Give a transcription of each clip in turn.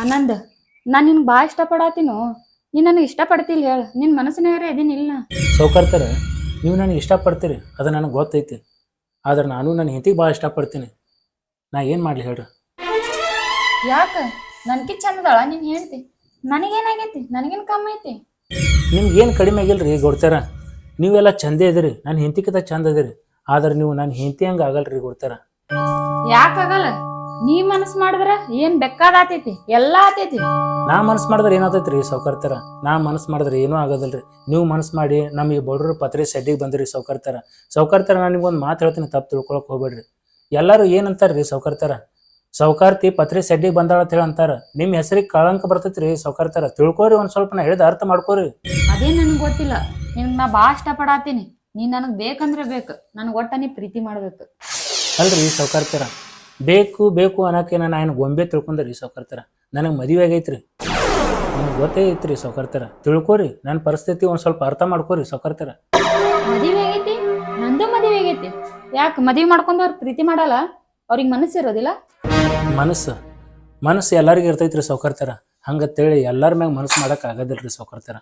ಆನಂದ್ ನಾನ್ ನಿನ್ ಬಾ ಇಷ್ಟಪಡಾತೀನೋ? ನೀನ್ ನನಗೆ ಇಷ್ಟಪಡ್ತಿಲ್ಲ ಹೇಳ. ನಿನ್ ಮನಸ್ಸಿನಾಗ ಇದೀನಿ ಇಲ್ಲ ಸೌಕರ್ತರ ನೀವು ನನಗೆ ಇಷ್ಟಪಡ್ತೀರಿ ಅದು ನನಗೆ ಗೊತ್ತೈತಿ. ಆದ್ರೆ ನಾನು ನನ್ನ ಹೆಂಡತಿಗೆ ಭಾಳ ಇಷ್ಟಪಡ್ತೀನಿ. ನಾ ಏನು ಮಾಡಲಿ ಹೇಳ್ರಿ? ಯಾಕ? ನನಗೆ ಚಂದದಾಳ ನೀನು ಹೇಳ್ತಿ ನನಗೇನಾಗೈತಿ? ನನಗೇನು ಕಮ್ಮಿ ಐತಿ? ನಿಮ್ಗೆ ಏನು ಕಡಿಮೆ ಆಗಿಲ್ರಿ ಗೊಡ್ತಾರ ನೀವೆಲ್ಲ ಚಂದೇ ಇದಿರಿ ನನ್ನ ಹೆಂಡತಿಗಿಂತ ಚಂದ ಅದಿರಿ ಆದ್ರೆ ನೀವು ನನ್ನ ಹೆಂಡತಿ ಹಂಗ ಆಗಲ್ರಿ ಗುರ್ತಾರ. ಯಾಕಾಗಲ್ಲ ನೀ ಮನಸ್ ಮಾಡಿದ್ರ ಏನ್ ಬೆಕ್ಕಾದ ಆತೈತಿ? ಎಲ್ಲಾ ಆತೈತಿ. ನಾ ಮನಸ್ ಮಾಡಿದ್ರೆ ಏನಾತೈತ್ರಿ ಸೌಕರ್ತಾರ? ನಾ ಮನಸ್ ಮಾಡಿದ್ರೆ ಏನೂ ಆಗೋದಿಲ್ರಿ ನೀವು ಮನಸ್ ಮಾಡಿ ನಮಗೆ ಬಡವರು ಪತ್ರೆ ಸೆಡ್ಡಿಗೆ ಬಂದ್ರಿ ಸೌಕರ್ತಾರ. ಸೌಕರ್ತಾರ ನಾನು ನಿಮ್ಗೊಂದು ಮಾತು ಹೇಳ್ತೀನಿ ತಪ್ಪು ತಿಳ್ಕೊಳಕ್ ಹೋಗ್ಬೇಡ್ರಿ. ಎಲ್ಲರೂ ಏನಂತಾರ ರೀ ಸೌಕರ್ತರ? ಸೌಕಾರ್ತಿ ಪತ್ರೆ ಸೆಡ್ಡಿಗೆ ಬಂದಾಳ ಅಂತ ಹೇಳಿ ಅಂತಾರ. ನಿಮ್ಮ ಹೆಸರಿಗೆ ಕಳಂಕ ಬರ್ತೈತ್ರಿ ಸೌಕರ್ತಾರ. ಸೌಕರ್ತರ ತಿಳ್ಕೊರಿ ಒಂದು ಸ್ವಲ್ಪ ನಾ ಹೇಳಿದ ಅರ್ಥ ಮಾಡ್ಕೋರಿ. ಅದೇ ನನಗೆ ಗೊತ್ತಿಲ್ಲ. ನಿನ್ ನಾ ಬಾ ಇಷ್ಟಪಡಾತೀನಿ. ನೀ ನನಗ್ ಬೇಕಂದ್ರೆ ಬೇಕು. ನನಗ್ ಒಟ್ಟ ನೀ ಪ್ರೀತಿ ಮಾಡ್ಬೇಕು. ಅಲ್ರಿ ಸೌಕರ್ತೀರ. ಬೇಕು ಬೇಕು ಅನ್ನೋಕೆ ನಾನು ಏನು ಗೊಂಬೆ ತಿಳ್ಕೊಂಡ್ರಿ ಸೌಕರ್ತರ? ನನಗೆ ಮದುವೆ ಆಗೈತ್ರಿ. ನನಗೆ ಗೊತ್ತೇ ಐತ್ರಿ ಸೌಕರ್ತರ. ತಿಳ್ಕೊರಿ ನನ್ನ ಪರಿಸ್ಥಿತಿ ಒಂದು ಸ್ವಲ್ಪ ಅರ್ಥ ಮಾಡ್ಕೊರಿ ಸೌಕರ್ತೀರ. ಮದುವೆ ಆಗೈತಿ? ನಂದು ಮದುವೆ ಆಗೈತಿ. ಯಾಕೆ ಮದುವೆ ಮಾಡ್ಕೊಂಡವ್ರು ಪ್ರೀತಿ ಮಾಡಲ್ಲ? ಅವ್ರಿಗೆ ಮನಸ್ಸು ಇರೋದಿಲ್ಲ? ಮನಸ್ಸು. ಮನಸ್ಸು ಎಲ್ಲರಿಗೂ ಇರ್ತೈತ್ರಿ ಸೌಕರ್ತರ. ಹಂಗತ್ತೇಳಿ ಎಲ್ಲರ ಮ್ಯಾಗ ಮನಸ್ಸು ಮಾಡಕ್ ಆಗೋದಿಲ್ರಿ ಸೌಕರ್ತೀರ.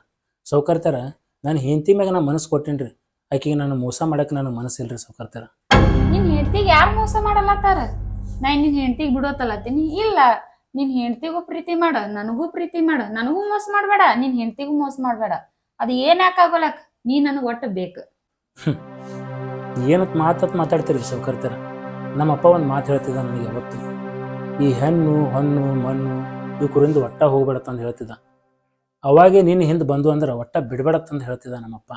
ಸೌಕರ್ತರ ನಾನು ಹೆಂಡತಿ ಮ್ಯಾಗ ನಾನು ಮನಸ್ಸು ಕೊಟ್ಟೇನ್ರಿ. ರೀ ಆಕಿಗೆ ನಾನು ಮೋಸ ಮಾಡಕ್ಕೆ ನನಗೆ ಮನಸ್ಸಿಲ್ರಿ ಸೌಕರ್ತರ ನಿನ್ನ ಹೆಂಡತಿಗೆ ಯಾರು ಮೋಸ ಮಾಡಲ್ಲತ್ತಾರ ನಾ ನಿನ್ ಹೆಂಡತಿಗೆ ಬಿಡೋತಲ್ಲತ್ತೀನಿ ಇಲ್ಲ ನಿನ್ನ ಹೆಂಡತಿಗೂ ಪ್ರೀತಿ ಮಾಡ ನನಗೂ ಪ್ರೀತಿ ಮಾಡ ನನಗೂ ಮೋಸ ಮಾಡಬೇಡ ನಿನ್ನ ಹೆಂಡತಿಗೂ ಮೋಸ ಮಾಡಬೇಡ. ಅದು ಏನ್ ಯಾಕಾಗೋಲಕ್ ನೀ ನನಗೆ ಒಟ್ಟು ಬೇಕು. ಏನತ್ ಮಾತತ್ ಮಾತಾಡ್ತೀರಿ ಸೌಕರ್ತರ ನಮ್ಮ ಅಪ್ಪ ಒಂದು ಮಾತು ಹೇಳ್ತಿದ್ದ ನನಗೆ ಯಾವತ್ತು. ಈ ಹೆಣ್ಣು ಹಣ್ಣು ಮಣ್ಣು ಇವಕರಿಂದ ಒಟ್ಟ ಹೋಗ್ಬೇಡತ್ತಂದು ಹೇಳ್ತಿದ್ದ ಅವಾಗೆ ನಿನ್ನ ಹಿಂದೆ ಬಂದು ಅಂದ್ರೆ ಒಟ್ಟ ಬಿಡಬೇಡತ್ತಂದು ಹೇಳ್ತಿದ್ದ ನಮ್ಮಪ್ಪ.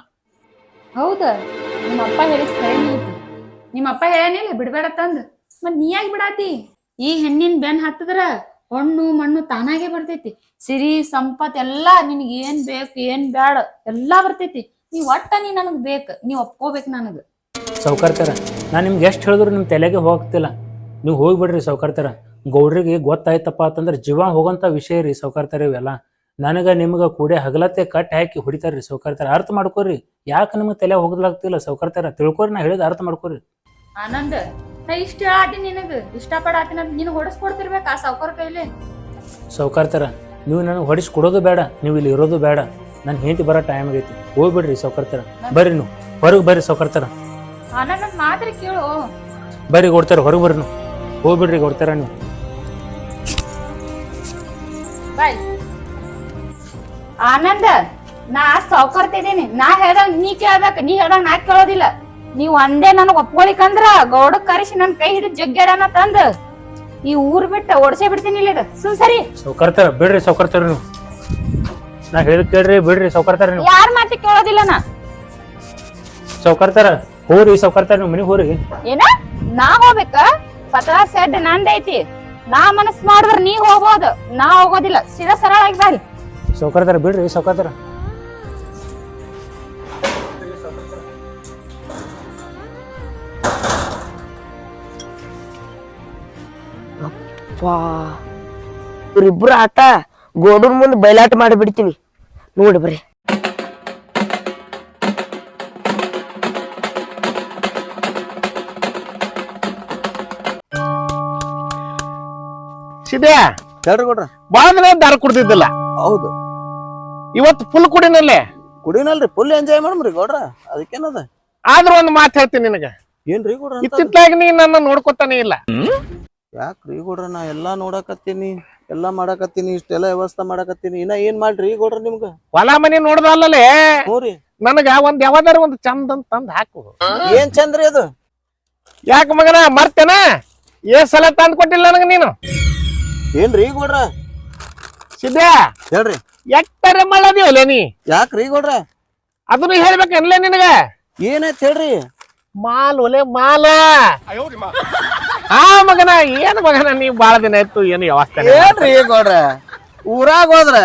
ಹೌದ? ನಿಮ್ಮಪ್ಪ ಅಪ್ಪ ಹೇಳಿದ್ ನಿಮ್ಮಪ್ಪ ಐತಿ ನಿಮ್ಮ ಅಪ್ಪ ಹೇಳೇನಿಲ್ಲ ಬಿಡ್ಬೇಡ ತಂದ್ ಮತ್ ನೀ ಯಾಕೆ ಬಿಡಾತಿ? ಈ ಹೆಣ್ಣಿನ ಬೆನ್ ಹತ್ತದ್ರ ಹಣ್ಣು ಮಣ್ಣು ತಾನಾಗೆ ಬರ್ತೈತಿ. ಸಿರಿ ಸಂಪತ್ ಎಲ್ಲಾ ನಿನಗೆ ಏನ್ ಬೇಕು ಏನ್ ಬ್ಯಾಡ ಎಲ್ಲಾ ಬರ್ತೈತಿ. ನೀ ಒಟ್ಟ ನೀ ನನಗ್ ಬೇಕು ನೀ ಒಪ್ಕೋಬೇಕು ನನಗ. ಸೌಕರ್ತರ ನಾನು ನಿಮ್ಗೆ ಎಷ್ಟು ಹೇಳಿದ್ರು ನಿಮ್ಮ ತಲೆಗೆ ಹೋಗ್ತಿಲ್ಲ. ನೀವು ಹೋಗ್ಬಿಡ್ರಿ ಸೌಕರ್ತರ. ಗೌಡ್ರಿಗೆ ಗೊತ್ತಾಯ್ತಪ್ಪ ಅಂತಂದ್ರೆ ಜೀವ ಹೋಗೋಂಥ ವಿಷಯ ರೀ ಸೌಕರ್ತರ ಇವೆಲ್ಲ. ನನಗೆ ನಿಮ್ಗೆ ಕೂಡೆ ಹಗಲತ್ತೆ ಕಟ್ ಹಾಕಿ ಹೊಡಿತಾರ್ರಿ ಸೌಕರ್ತಾರ. ಅರ್ಥ ಮಾಡ್ಕೋರಿ. ಯಾಕೆ ನಿಮ್ಗೆ ತಲೆ ಹೋಗ್ಲಾಗ್ತಿಲ್ಲ ಸೌಕರ್ತಾರ? ತಿಳ್ಕೊರಿ ನಾ ಹೇಳಿದ ಅರ್ಥ ಮಾಡ್ಕೋರಿ. ಆನಂದ್ ನಾ ಇಷ್ಟ ಹೇಳಾತೀನಿ ನಿನಗ. ಇಷ್ಟ ಪಡಾತಿ ನಿನ್ ಹೊಡಸ್ಕೊಡ್ತಿರ್ಬೇಕು ಆ ಸೌಕರ್ ಕೈಲಿ? ಸೌಕರ್ತಾರ ನೀವು ನನಗೆ ಹೊಡಿಸಿ ಕೊಡೋದು ಬೇಡ ನೀವು ಇಲ್ಲಿ ಇರೋದು ಬೇಡ. ನನ್ನ ಹೆಂಡತಿ ಬರೋ ಟೈಮ್ ಆಗೈತಿ. ಹೋಗ್ಬಿಡ್ರಿ ಸೌಕರ್ತಾರ. ಬರ್ರಿ ನೀವು. ಹೊರಗೆ ಬರ್ರಿ ಸೌಕರ್ತಾರ. ಆನಂದ್ ನನ್ ಮಾತ್ರ ಕೇಳು. ಬರ್ರಿ ಕೊಡ್ತಾರ ಹೊರಗೆ ಬರ್ರಿ ನೀವು. ಹೋಗ್ಬಿಡ್ರಿ ಕೊಡ್ತಾರ ನೀವು. ಬಾಯ್. ಆನಂದ ನಾ ಸೌಕರ್ತಿದ್ದೀನಿ ನಾ ಹೇಳ್ದಂಗ ನೀ ಕೇಳ್ಬೇಕ. ನೀ ಹೇಳ್ದಂಗ ನಾ ಕೇಳೋದಿಲ್ಲ. ನೀವ್ ಒಂದೇ ನನಗ್ ಒಪ್ಕೊಳಿಕಂದ್ರ ಗೌಡ ಕರೆಸಿ ನನ್ ಕೈ ಹಿಡಿದು ಜಗ್ಗ್ಯಾಡನ ತಂದ. ಈ ಊರ್ ಬಿಟ್ಟು ಓಡ್ಸೇ ಬಿಡ್ತೀನಿ ಇಲ್ಲ ಇದು. ಸುಮ್ ಸರಿ. ಸೌಕರ್ತಾರ ಬಿಡ್ರಿ ಸೌಕರ್ತಾರ ನೀವು. ನಾ ಹೇಳಿ ಕೇಳ್ರಿ ಬಿಡ್ರಿ ಸೌಕರ್ತಾರ ನೀವು. ಯಾರ್ ಮಾತಿ ಕೇಳೋದಿಲ್ಲ ನಾ? ಸೌಕರ್ತಾರ ಹೋರಿ ಸೌಕರ್ತಾರ ನೀವು ಮನಿ ಹೋರಿ. ಏನ? ನಾ ಹೋಗ್ಬೇಕ? ಪತ್ರ ಸೆಡ್ ನಂದೈತಿ. ನಾ ಮನಸ್ ಮಾಡಿದ್ರ ನೀ ಹೋಗ್ಬೋದು. ನಾ ಹೋಗೋದಿಲ್ಲ. ಸೀದಾ ಸರಳ ಆಗಿ ಬಾರಿ. ಸೌಕರ್ತರ ಬಿಡ್ರಿ ಸೌಕರ್ತರ ವಾ ಇವ್ರಿಬ್ರು ಆಟ ಗೋಡನ್ ಮುಂದೆ ಬಯಲಾಟ ಮಾಡಿಬಿಡ್ತೀನಿ ನೋಡಿ ಬರ್ರಿ. ಸಿದ್ಯಾ ಹೇಳ್ರಿ ಕೊಡ್ರ ಬಾಳ ದಿನ ದಾರ ಕುಡ್ದಿದ್ದಿಲ್ಲ. ಹೌದು. ಇವತ್ತು ಫುಲ್ ಕುಡಿನಲ್ಲೇ? ಕುಡಿನಲ್ರಿ ಫುಲ್ ಎಂಜಾಯ್ ಮಾಡಮ್ರಿ ಗೌಡ್ರ ಅದಕ್ಕೇನದ? ಆದ್ರೂ ಒಂದ್ ಮಾತು ಹೇಳ್ತೀನಿ ನಿನಗ. ಏನ್ರಿ ಗೌಡ್ರ ಇತ್ತಿತ್ತಲಾಗ ನೀ ನನ್ನ ನೋಡ್ಕೊತಾನೆ ಇಲ್ಲ. ಯಾಕ್ರಿ ಗೌಡ್ರ ನಾ ಎಲ್ಲಾ ನೋಡಕತ್ತೀನಿ ಎಲ್ಲಾ ಮಾಡಕತ್ತೀನಿ ಇಷ್ಟೆಲ್ಲ ವ್ಯವಸ್ಥೆ ಮಾಡಕತ್ತೀನಿ. ಇನ್ನ ಏನ್ ಮಾಡ್ರಿ ಗೌಡ್ರ ನಿಮ್ಗ? ಹೊಲ ಮನಿ ನೋಡ್ದಲ್ಲೇ ಹ್ಞೂ ರೀ ನನಗ ಒಂದ್ ಯಾವ್ದಾರ ಒಂದ್ ಚಂದ ಅಂತ ತಂದ್ ಹಾಕು. ಏನ್ ಚಂದ್ರಿ ಅದು? ಯಾಕ ಮಗನ ಮರ್ತೇನ? ಏ ಸಲ ತಂದ್ ಕೊಟ್ಟಿಲ್ಲ ನನಗ ನೀನು? ಏನ್ರಿ ಗೌಡ್ರ? ಸಿದ್ಯಾ ಹೇಳ್ರಿ. ಎಟ್ಟರೆ ಮಾಡದಿವಲ್ಲ ನೀ? ಯಾಕ್ರಿ ಗೌಡ್ರ? ಅದನ್ನು ಹೇಳ್ಬೇಕನ್ಲೇ ನಿನಗ? ಏನಾಯ್ತು ಹೇಳ್ರಿ? ಮಾಲ್ ಒಲೆ ಮಾಲ. ಆ ಮಗನ ಏನ್ ಮಗನ ನೀ? ಬಾಳ ದಿನ ಆಯ್ತು ಏನು ವ್ಯವಸ್ಥೆ ಏನ್ರಿ ಗೌಡ್ರ? ಊರಾಗ ಹೋದ್ರ?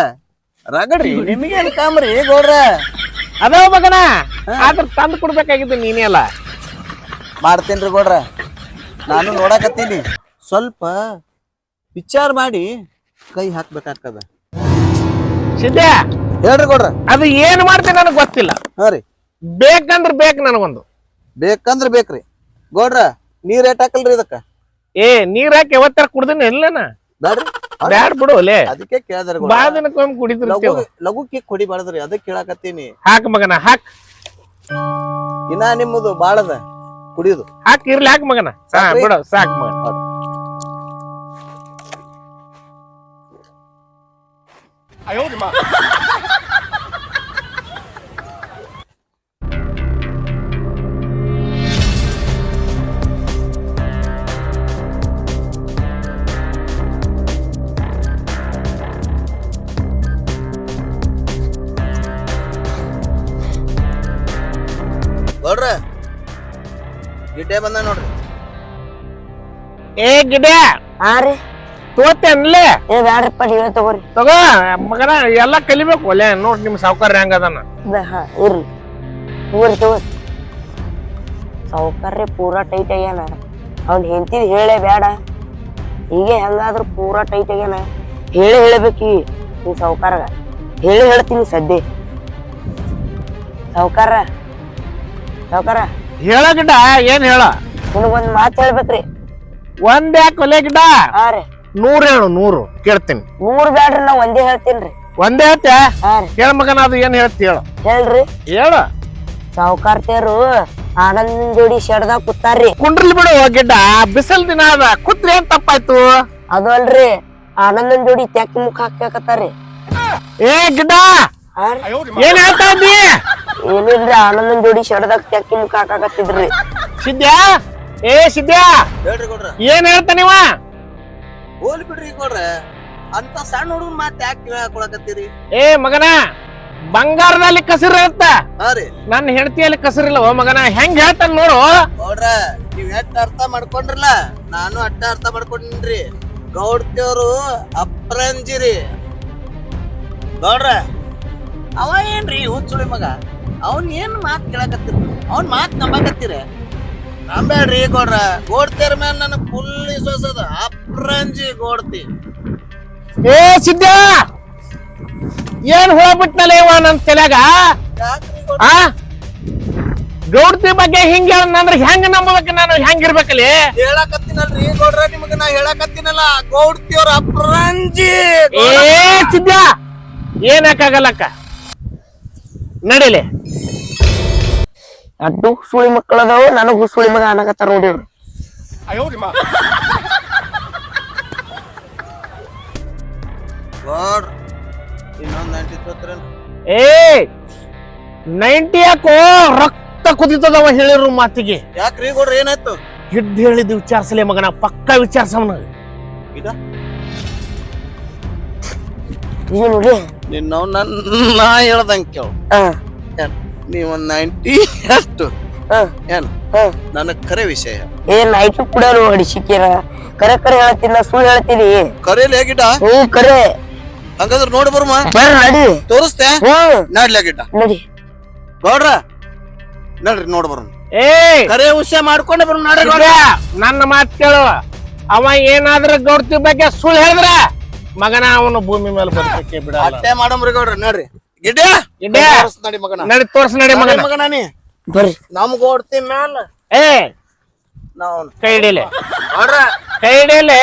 ರಗಡ್ರಿ ನಿಮ್ಗೇನ್ ಕಾಮ್ರಿ ಗೌಡ್ರ? ಅದೇ ಮಗನ ಆದ್ರ ತಂದ್ ಕೊಡ್ಬೇಕಾಗಿದ್ದು ನೀನೇ ಅಲ್ಲ. ಮಾಡ್ತೇನ್ರಿ ಗೌಡ್ರ. ನಾನು ನೋಡಕತ್ತೀನಿ. ಸ್ವಲ್ಪ ವಿಚಾರ ಮಾಡಿ ಕೈ ಹಾಕ್ಬೇಕಾಗ್ತದ. ಸಿದ್ದ ಹೇಳ್ರಿ ಕೊಡ್ರ. ಅದು ಏನ್ ಮಾಡ್ತೀನಿ ನನಗೆ ಗೊತ್ತಿಲ್ಲ. ಹರಿ ರೀ. ಬೇಕಂದ್ರ ಬೇಕು ನನಗೊಂದು. ಬೇಕಂದ್ರ ಬೇಕ್ರಿ. ಗೌಡ್ರ ನೀರ್ ಏಟ್ ಹಾಕಲ್ರಿ ಇದಕ್ಕ? ಏ ನೀರ್ ಹಾಕಿ ಯಾವತ್ತಾರ ಕುಡ್ದಿನ ಎಲ್ಲನ? ಬ್ಯಾಡ್ರಿ. ಬ್ಯಾಡ್ ಬಿಡು ಒಲೆ ಅದಕ್ಕೆ ಕೇಳ್ದಾರ ಬಾ ದಿನಕ್ಕೊಮ್ಮೆ ಕುಡಿದು ಲಘು ಲಘು ಕೇಕ್ ಹೊಡಿಬಾರ್ದ್ರಿ ಅದಕ್ಕೆ ಕೇಳಾಕತ್ತೀನಿ. ಹಾಕ್ ಮಗನ ಹಾಕ್. ಇನ್ನ ನಿಮ್ಮದು ಬಾಳದ ಕುಡಿಯುದು ಹಾಕ್ ಇರ್ಲಿ ಹಾಕ್ ಮಗನ. ಹಾ? ಬಿಡು ಸಾಕ್ ಮಗನ. ಗೌಡ್ರ ಗಿಡ್ಡೆ ಬಂದ ನೋಡ್ರಿ. ಏ ಗಿಡ ಹಾ ರೀ. ತೋತೆ ಅನ್ಲೇ ಏ ಬ್ಯಾಡ್ರಪ್ಪ ನೀವೇ ತಗೋರಿ. ತಗೋ ಮಗನ ಎಲ್ಲಾ ಕಲಿಬೇಕು. ಒಲೆ ನೋಡ್ ನಿಮ್ ಸಾವುಕಾರ ಹೆಂಗ ಅದಾನ. ಬ- ಹಾ ಇರ್ಲಿ. ತಗೋರಿ ತಗೋರಿ. ಸಾವುಕಾರ್ರಿ ಪೂರಾ ಟೈಟ್ ಆಗ್ಯಾನ. ಅವ್ನ್ ಹೆಂಡತಿದ್ ಹೇಳೇ ಬೇಡ ಹೀಗೆ ಹೆಂಗಾದ್ರೂ ಪೂರಾ ಟೈಟ್ ಆಗ್ಯಾನ. ಹೇಳಿ ಹೇಳಬೇಕಿ ನೀ ಸಾವುಕಾರಗ. ಹೇಳಿ ಹೇಳ್ತೀನಿ ಸದ್ಯ. ಸಾವುಕಾರ ಸಾವುಕಾರ ಹೇಳ ಗಿಡ ಏನ್ ಹೇಳ? ನಿನಗೊಂದ್ ಮಾತು ಹೇಳ್ಬೇಕ್ರಿ. ಒಂದ್ ಯಾಕೆ ಒಲೆ ಗಿಡ ಹಾ ರೀ. ನೂರ್ ಹೇಳು ನೂರು. ಕೇಳ್ತೀನಿ. ನೂರು ಬೇಡ್ರಿ ನಾ ಒಂದೇ ಹೇಳ್ತೀನಿ ಒಂದೇ ಹೇಳ್ತ್ಯಾ? ಹಾ ರೀ. ಹೇಳ ಮಗನ ಅದು ಏನ್ ಹೇಳ್ತಿ ಹೇಳು. ಹೇಳ್ರಿ. ಹೇಳು. ಸಾವುಕಾರ್ತಿಯರು ಆನಂದ್ ಜೋಡಿ ಶೆಡ್ದಾಗ ಕೂತಾರ್ರಿ. ಕುಂಡ್ರಲ್ ಬಿಡು ಗಿಡ್ಡ. ಬಿಸಿಲ್ ದಿನ ಅದ. ಕುತ್ರಿ ಏನ್ ತಪ್ಪಾಯ್ತು? ಅದು ಅಲ್ರಿ ಆನಂದನ್ ಜೋಡಿ ತ್ಯಾಕ್ ಮುಖ ಹಾಕ್ಯಾಕತ್ತಾರ್ರಿ. ಏ ಗಿಡ್ಡ. ಹಾ ರೀ? ಏನ್ ಹೇಳ್ತಾ ಇದ್ದಿ? ಏನಿಲ್ರಿ ಆನಂದನ್ ಜೋಡಿ ಶೆಡ್ದಾಗ ತೆಕ್ಕಿ ಮುಖ ಹಾಕಾಕತ್ತಿದ್ರಿ ಸಿದ್ಯಾ ಏ ಸಿದ್ಯಾ ಹೇಳ್ರಿ ಗೌಡ್ರ. ಏನ್ ಹೇಳ್ತಾನಿವ ಹೋಲ್ ಬಿಡ್ರಿ ಕೊಡ್ರ ಅಂತ ಸಣ್ಣ ಹುಡುಗನ್ ಮಾತ್ ಯಾಕೆ ಕೇಳಾಕೊಳಕತ್ತೀರಿ? ಏ ಮಗನ ಬಂಗಾರದಲ್ಲಿ ಕಸಿರ ಇರುತ್ತ? ಹಾ ರೀ. ನನ್ನ ಹೆಂಡತಿಯಲ್ಲಿ ಕಸಿರಿಲ್ಲ ಓ ಮಗನ ಹೆಂಗ್ ಹೇಳ್ತಾನ ನೋಡು. ನೋಡ್ರ ನೀವ್ ಎಷ್ಟ್ ಅರ್ಥ ಮಾಡ್ಕೊಂಡ್ರಲ್ಲ ನಾನು ಅಟ್ಟ ಅರ್ಥ ಮಾಡ್ಕೊಂಡಿನ್ರಿ. ಗೌಡ್ತಿಯವರು ಅಪ್ರಂಜಿರಿ. ಗೌಡ್ರ ಅವ ಏನ್ರಿ ಹುಚ್ಚುಳಿ ಮಗ? ಅವನ್ ಏನ್ ಮಾತ್ ಕೇಳಕತ್ತಿರ? ಅವನ್ ಮಾತ್ ನಂಬಕತ್ತೀರ? ನಂಬೇಡ್ರಿ ಕೊಡ್ರ ಗೋಡ್ತಿಯರ ಮೇಲೆ ನನ್ನ ಫುಲ್ ವಿಶ್ವಾಸ ಅದ. ಅಪ್ರಂಜಿ ಗೋಡ್ತಿ. ಏ ಸಿದ್ಧ! ಏನ್ ಹುಳ ಬಿಟ್ನಲ್ಲ ಇವ ನನ್ ತಲೆಗ ಆ? ಗೌಡ್ತಿ ಬಗ್ಗೆ ಹಿಂಗ ಅಂದ್ರೆ ಹೆಂಗ ನಂಬಬೇಕು ನಾನು? ಹೆಂಗಿರ್ಬೇಕಲ್ಲಿ ಹೇಳಕತ್ತಿನಲ್ರಿ ಗೌಡ್ರ ನಿಮಗ ನಾ ಹೇಳಕತ್ತೀನಲ್ಲ. ಗೌಡ್ತಿಯವ್ರ ಅಪ್ರಂಜಿ ಏ ಸಿದ್ಧ! ಏನಕ್ಕಾಗಲ್ಲಕ್ಕ ನಡಿಲಿ. ಅಡ್ಡು ಸುಳಿ ಮಕ್ಕಳದವ ನನಗೂ ಸುಳಿ ಮಗ ಅನ್ನಕತ್ತಾರ ನೋಡಿ ಅವ್ರು ಏ ನೈಂಟಿ ಯಾಕೋ ರಕ್ತ ಕುದಿತದವ ಹೇಳಿರು ಮಾತಿಗೆ. ಯಾಕ್ರಿ ಗೌಡ್ರ ಏನಾಯ್ತು? ಗಿಡ್ಡ ಹೇಳಿದ್ದು ವಿಚಾರಿಸಲೇ ಮಗನ ಪಕ್ಕ ವಿಚಾರಿಸವನ ಇದ? ಏನು ನೋಡಿ ನಿನ್ನ ನನ್ನ ನಾ ಹೇಳ್ದಂಗೆ ಕೇಳು. ನೀವ್ ಒಂದ್ ನೈಂಟಿ ಅಷ್ಟು. ಹಾ ಏನ್? ಹಾ. ನನ್ನ ಕರೆ ವಿಷಯ. ಏನ್ ನೈಟು ಕೂಡ ಹೊಡಿಸಿಕ್ಕಿರ ಕರೆ ಕರೆ ಹೇಳ್ತೀನಿ ನಾ ಸುಳ್ಳು ಹೇಳ್ತೀನಿ. ಕರೆಯಲ್ಲಿ ಹೇಗಿಟ ಹ್ಞೂ ಕರೆ. ಹಂಗಾದ್ರೆ ನೋಡಿ ಬರ್ಮ. ಬರ್ರಿ ನಡಿ. ತೋರಿಸ್ತೆ. ಹ್ಮ್ ನಡ್ಲಿ ಗಿಡ್ಡ ನಡಿ. ಗೌಡ್ರ ನಡ್ರಿ ನೋಡ್ ಬರ್ಮ ಏ ಕರೆ ವಿಷಯ ಮಾಡ್ಕೊಂಡು ಬರ್ಮ ನಡ್ರಿ ಗೌಡ್ರ. ನನ್ನ ಮಾತು ಕೇಳು. ಅವ ಏನಾದ್ರ ಗೌಡ್ತಿ ಬಗ್ಗೆ ಸುಳ್ಳು ಹೇಳಿದ್ರ ಮಗನ ಅವನು ಭೂಮಿ ಮೇಲೆ ಬರ್ತಕ್ಕೆ ಬಿಡಲ್ಲ. ಅಟ್ಟೆ ಮಾಡಮ್ರಿ ಗೌಡ್ರ ನಡ್ರಿ. ತೋರ್ಸ್ ನಡಿ ಮಗನ. ನಡಿ ತೋರ್ಸ್ ನಡಿ ನಡಿ ಮಗನ. ಮಗನ ನೀ. ಬರ್ರಿ. ನಮ್ ಗೋಡ್ತಿ ಮ್ಯಾಲ. ಏ ನಾವ್ ಕೈ ಹಿಡಿಲೆ ಗೌಡ್ರ ಕೈ ಹಿಡಿಯಲೆ.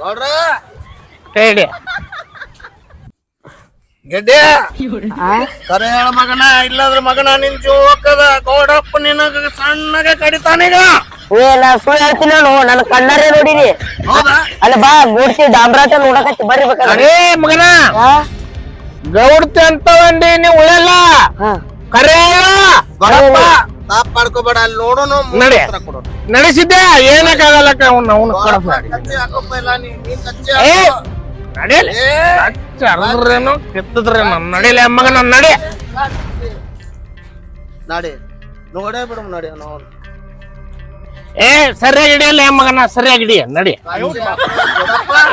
ಗೌಡ್ರ ಕೈ ಹಿಡಿ ಗೆಡ್ಡೆ ಕರೆ ಹೇಳ ಮಗನ ಇಲ್ಲಾಂದ್ರ ಮಗನ ನಿನ್ ಜೋಕದ ಗೌಡಪ್ಪ ನಿನಗ ಸಣ್ಣಗ ಕಡಿತಾನೀಗ ಏ ನಾ ಸುಳ್ಳು ಹೇಳ್ತೀನಿ ನಾನು ನನ್ನ ಕಣ್ಣಾರೆ ನೋಡಿರಿ. ಹೌದಾ? ಅಲ್ಲ ಬಾ ಗುಡ್ಸಿ ಡಾಂಬ್ರಾಟ ನೋಡಕತ್ತಿ ಬರ್ರಿ ಬೇಕಾದ್ರೆ ಅರೇ ಮಗನ. ಗೌಡ್ತಿ ಅಂತ ನೀ ನೀವು ಉಳಿಯಲ್ಲ. ಹಾ. ಕರೆ ಗೌಡಪ್ಪ ತಾಪ್ ಮಾಡ್ಕೋಬೇಡ ಅಲ್ಲಿ ನೋಡೋನು ನಡಿ. ಹತ್ರ ಕೊಡೋನು. ನಡೆಸಿದ್ದೆ ಏನಕ್ಕಾಗಲ್ಲ ಅವ್ನ ಅವನು ಕಡಪ ಗೌಡಪ್ಪ ಕಚ್ಚಿ ಹಾಕೋಪ್ಪ ಇಲ್ಲ ನೀ ನೀ ಕಚ್ಚಿ ಏ ಹಾಕೋ. ನಡಿಯಲಿ. ಏ, ಅರ್ದ್ರೇನು ಕಿತ್ತದ್ರೇನು? ನಡಿಲಿ ಮಗನ ನಡಿ. ನಡಿ. ನೋಡೇ ಬಿಡು ನಡಿ ಏ ಸರಿಯಾಗಿ ಹಿಡಿಯಲ್ಲ ಮಗನ ಸರಿಯಾಗಿ ಹಿಡಿಯ ನಡಿ.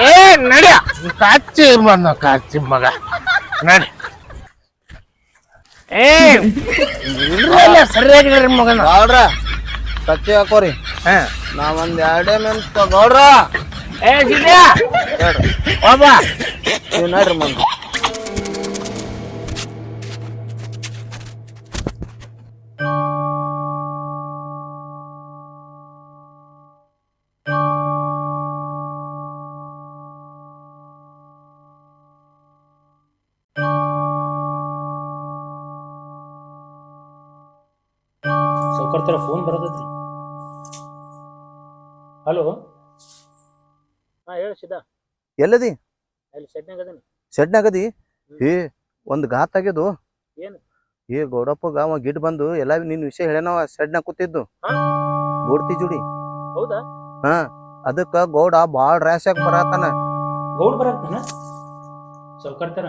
ಏ ನಡಿಯ ಕಾಚಿ ಬಂದ ಕಾಚಿ ಮಗ. ನಡಿ. ಏ ಇಲ್ರಲ್ಲ ಸರಿಯಾಗಿ ಹಿಡ್ರಿ ಮಗನ. ಗೌಡ್ರ ಕಚ್ಚಿ ಹಾಕೋರಿ. ಹಾ. ನಾ ಒಂದ್ ಎರಡೇ ಮೆಂತ ಗೌಡ್ರ. ಏ ಸಿದ್ಯಾ! ಒಬ್ಬ ನೀವು ನೋಡ್ರಿ ಮಂದಿ ಸೌಕರ್ತರ ಫೋನ್ ಬರೋದೈತ್ರಿ ಹಲೋ ಹಾ ಹೇಳಿ ಸಿದ್ಧ. ಎಲ್ಲದಿ? ಅಲ್ಲಿ ಅದೀನಿ? ಶೆಡ್ನಾಗದಿ ಏ ಒಂದ್ ಘಾತ್ ಆಗ್ಯದು. ಏನು? ಏ ಗೌಡಪ್ಪಗ ಅವ ಗಿಡ್ ಬಂದು ಎಲ್ಲ ನಿನ್ ವಿಷಯ ಹೇಳ್ಯಾನವ ಶೆಡ್ನಾಗ ಕೂತಿದ್ದು. ಹಾ? ಗೋಡ್ತಿ ಜುಡಿ. ಹೌದಾ? ಹಾ ಅದಕ್ಕ ಗೌಡ ಬಾಳ್ ರ್ಯಾಶ್ ಆಗಿ ಬರತಾನ ಗೌಡ್ ಬರಾಕ್ತಾನ ಸೌಕರ್ತರ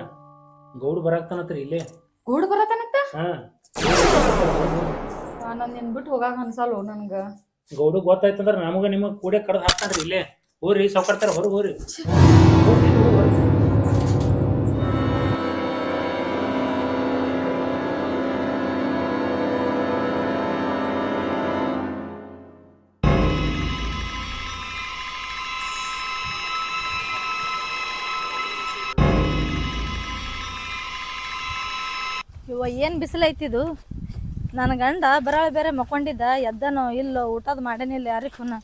ಗೌಡ್ ಬರಾಕ್ತಾನತ್ರಿ ಇಲ್ಲೇ. ಗೌಡ್ ಬರತನತ್ತ ಹಾ. ನಾನು ನಿನ್ ಬಿಟ್ಟು ಹೋಗಾಕ ಅನ್ಸಲ್ಲ ನನ್ಗ? ಗೌಡ ಗೊತ್ತಾಯ್ತಂದ್ರ ನಮಗ ನಿಮ್ಮ ಕೂಡೆ ಕಡ್ದು ಹಾಕ್ತಾನ್ರಿ ಇಲ್ಲೇ. ಹೋರಿ ಸೌಕರ್ತರ ಹೊರಗೆ ಹೋರಿ ಏನ್ ಹೋಗ್ರಿ. ಇವ ಏನು ಬಿಸಿಲೈತಿದು ನನ್ನ ಗಂಡ ಬರಾಳ ಬೇರೆ ಮಕ್ಕೊಂಡಿದ್ದ ಎದ್ದನೋ ಇಲ್ಲೋ ಊಟದ ಮಾಡೇನಿಲ್ಲ ಯಾರಿಗೆ ಖುನ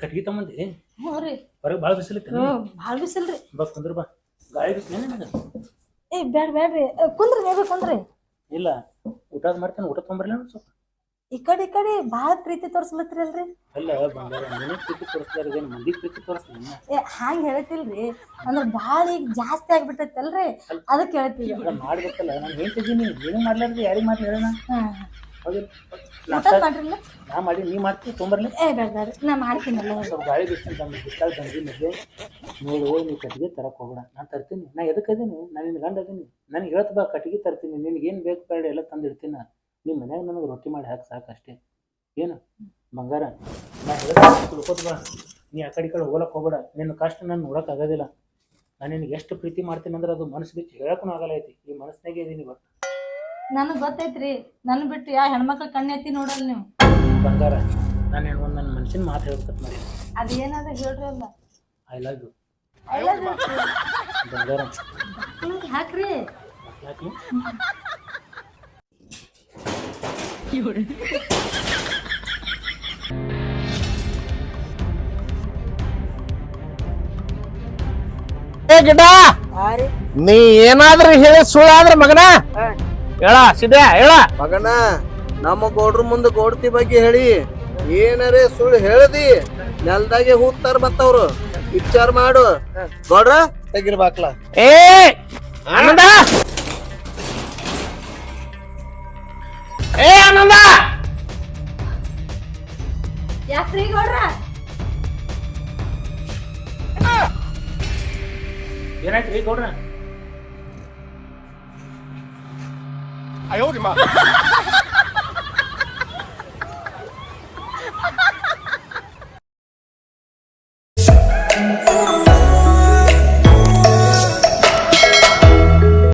ಕಟ್ಗಿ ತಮ್ಮಂದಿ ಹ್ಞೂ ರೀ. ಹೊರಗೆ ಭಾಳ ಬಿಸಿಲಿತ್ತು ಹ್ಞೂ ಭಾಳ ಬಿಸಿಲ್ರಿ ಬಾ ಕುಂದ್ರ ಬಾ. ಗಾಳಿ ಬಿಸಿಲೇನೆ ನನಗೆ? ಏ ಬ್ಯಾಡ ಬ್ಯಾಡ್ರಿ. ಕುಂದ್ರಿ ನೀವೇ ಕುಂದ್ರಿ. ಇಲ್ಲ ಊಟದ ಮಾಡ್ತೇನೆ ಊಟ ತೊಂಬರ್ಲಿ ಸ್ವಲ್ಪ. ಈ ಕಡೆ ಈ ಕಡೆ ಬಹಳ ಪ್ರೀತಿ ತೋರಿಸ್ಲತ್ರಿ ಅಲ್ರಿ ಅಲ್ಲ ಬಂಗಾರ ನಿನಗೆ ಪ್ರೀತಿ ಮಂದಿ ಪ್ರೀತಿ ಏ ಹಂಗೆ ಹೇಳ್ತಿಲ್ರಿ. ಅಂದ್ರೆ ಭಾಳ ಈಗ ಜಾಸ್ತಿ ಆಗ್ಬಿಟ್ಟೈತಲ್ರಿ? ಅದಕ್ಕೆ ಹೇಳ್ತೀವಿ ಅಲ್ಲ ಮಾಡ್ಬೇಕಲ್ಲ ನಾನು ಹೇಳ್ತಿದ್ದೀನಿ. ಏನು ಮಾಡ್ಲಾರ್ದು? ಯಾರಿಗೆ ಮಾತು ಹೇಳೋಣ ಹೌದು. ಊಟ ಮಾಡ್ರಿಲ್ಲ? ನಾ ಮಾಡಿ ನೀ ಮಾಡ್ತೀವಿ ಏ ಬೇಡ ನಾ ಮಾಡ್ತೀನಲ್ಲ ಸ್ವಲ್ಪ ಗಾಳಿ ಬಿಸ್ತೀನಿ ಬಂದು ಬಿಸ್ಲಾಗ ಬಂದಿ ಮದ್ವೆ ನೋಡು ನೀ ಕಟ್ಟಿಗೆ ತರಕ್ ಹೋಗ್ಬೇಡ. ನಾನು ತರ್ತೀನಿ. ನಾ ಎದಕ್ಕೆ ಅದೀನಿ ನಾನು ನಿನ್ನ ಗಂಡ ಅದೀನಿ ನನಗೆ ಹೇಳ್ತ ಬಾ ಕಟ್ಟಿಗೆ ತರ್ತೀನಿ. ನಿನಗೆ ಏನು ಬೇಕು ಬೇಡ ಎಲ್ಲ ತಂದಿಡ್ತೀನಿ ನಾನು. ನಿಮ್ಮ ಮನ್ಯಾಗ ನನಗೆ ರೊಟ್ಟಿ ಮಾಡಿ ಹಾಕಿ ಸಾಕು ಅಷ್ಟೇ. ಏನು? ಬಂಗಾರ. ನಾ ಹೇಳ್ಕೊತ ತಿಳ್ಕೊತ ಬಾ. ನೀ ಆ ಕಡೆ ಕಡೆ ಹೋಗ್ಲಕ್ಕೆ ಹೋಗ್ಬೇಡ. ನಿನ್ನ ಕಷ್ಟ ನಾನು ನೋಡಕ್ ಆಗೋದಿಲ್ಲ. ನಾನು ನಿನಗೆ ಎಷ್ಟು ಪ್ರೀತಿ ಮಾಡ್ತೀನಿ ಅಂದ್ರೆ ಅದು ಮನಸ್ಸು ಬಿಟ್ಟು ಹೇಳಕ್ಕೂ ಆಗಲ್ಲ ಐತಿ. ಈ ಮನಸ್ಸಿನಾಗೆ ಇದೀನಿ ಬಟ್ ನನಗೆ ಗೊತ್ತೈತ್ರಿ. ನನ್ನ ಬಿಟ್ಟು ಯಾ ಹೆಣ್ಮಕ್ಳ ಕಣ್ಣೆತ್ತಿ ನೋಡಲ್ಲ ನೀವು? ಬಂಗಾರ ನಾನು ಒಂದು ನನ್ನ ಮನ್ಸಿನ ಮಾತು ಹೇಳ್ಬೇಕು ಮಾಡಿ ಅದೇನಾದ ಹೇಳ್ರಿ ಅಲ್ಲ. ಐ ಲವ್ ಯು ಎಲ್ಲ ಬಂಗಾರ. ಹಾಕ್ರಿ. ಯಾಕೆ ಏ ಗಿಡ ನೀ ಏನಾದ್ರೂ ಹೇಳಿ ಸುಳ್ಳಾದ್ರ ಮಗನ? ಹೇಳ ಸಿದ್ದೆ ಹೇಳ. ಮಗನ ನಮ್ಮ ಗೌಡ್ರ ಮುಂದೆ ಗೌಡ್ತಿ ಬಗ್ಗೆ ಹೇಳಿ. ಏನರೇ ಸುಳ್ಳು ಹೇಳದಿ ನೆಲ್ದಾಗೆ ಹೂತಾರ ಮತ್ತವ್ರು. ವಿಚಾರ ಮಾಡು. ಗೌಡ್ರ ತೆಗಿರ್ಬಾಕ್ಲ. ಏ ಆನಂದ! ಏ ಆನಂದ! ಯಾಕ್ರಿ ಗೌಡ್ರ? ಏನಾಯ್ತು ರೀ ಗೌಡ್ರ